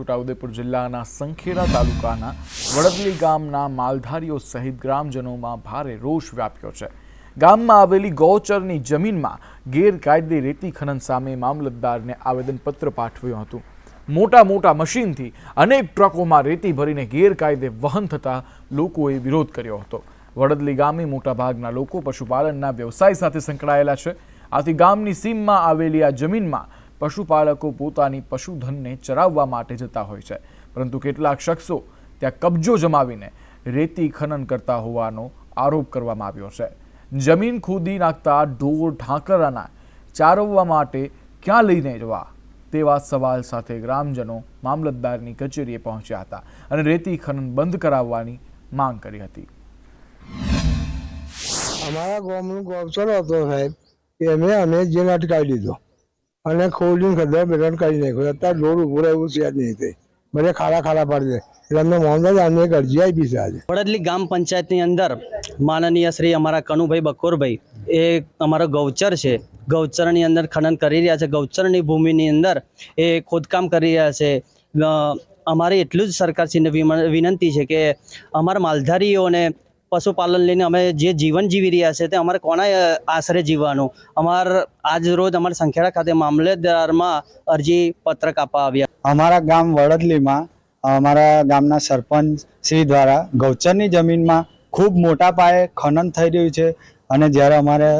છોટાઉદેપુર જિલ્લાના સંખેડા તાલુકાના વડદલી ગામના માલધારીઓ સહિત ગ્રામજનોમાં ભારે રોષ વ્યાપ્યો છે. ગામમાં આવેલી ગૌચરની જમીનમાં ગેરકાયદે રેતી ખનન સામે મામલતદારને આવેદનપત્ર પાઠવ્યું હતું. મોટા મોટા મશીનથી અનેક ટ્રકોમાં રેતી ભરીને ગેરકાયદે વહન થતા લોકોએ વિરોધ કર્યો હતો. વડદલી ગામે મોટાભાગના લોકો પશુપાલનના વ્યવસાય સાથે સંકળાયેલા છે. આથી ગામની સીમમાં આવેલી આ જમીનમાં પશુપાલકો પોતાની પશુધનને ચરાવવા માટે જતા હોય છે. પરંતુ કેટલાક શખ્સો ત્યાં કબજો જમાવીને રેતી ખનન કરતા હોવાનો આરોપ કરવામાં આવ્યો છે. જમીન ખોદી નાખતા ઢોર ઢાંકરાના ચારવવા માટે ક્યાં લઈને જવા? તેવા સવાલ સાથે ગ્રામજનો મામલતદારની કચેરીએ પહોંચ્યા હતા અને રેતી ખનન બંધ કરાવવાની માંગ કરી હતી. અમારા ગામનું ગૌચર હતો સાહેબ. એને અમે જેલ અટકાવી લીધો અને ખોલીને ખદર બેરણ કરી નાખ્યું. અત્યારે રોડ ઊભો રહેવું છે જ નહીં તે. બધા ખાડા ખાડા પડશે એટલે અમને મોહમ્મદ આને એક અરજી ગ્રામ પંચાયતની અંદર માનનીય શ્રી અમારા કનુભાઈ બકોરભાઈ, એ અમારો ગૌચર છે. ગૌચરની અંદર ખનન કરી રહ્યા છે. ગૌચરની ભૂમિની અંદર એ ખોદકામ કરી રહ્યા છે. અમારે એટલું જ સરકારશ્રીને વિનંતી છે કે અમારા માલધારીઓને પશુપાલન લઈને અમે જે જીવન જીવી રહ્યા છે તે અમારે કોના આશરે જીવવાનું? અમાર આજ રોજ અમારા સંખેડા ખાતે મામલતદારમાં અરજી પત્રક આપવા આવ્યા. અમારા ગામ વડદલીમાં, અમારા ગામના સરપંચ શ્રી દ્વારા ગૌચરની જમીનમાં ખૂબ મોટા પાયે ખનન થઈ રહ્યું છે અને જ્યારે અમારે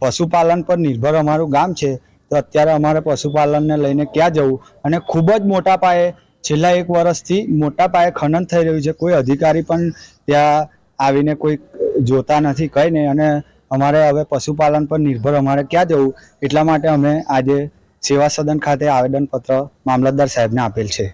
પશુપાલન પર નિર્ભર અમારું ગામ છે, તો અત્યારે અમારે પશુપાલનને લઈને ક્યાં જવું? અને ખૂબ જ મોટા પાયે છેલ્લા એક વર્ષથી મોટા પાયે ખનન થઈ રહ્યું છે. કોઈ અધિકારી પણ ત્યાં આવીને કોઈ જોતા નથી, કંઈ નહીં. અને અમારે હવે પશુપાલન પર નિર્ભર અમારે ક્યાં જવું? એટલા માટે અમે આજે સેવા સદન ખાતે આવેદનપત્ર મામલતદાર સાહેબને આપેલ છે.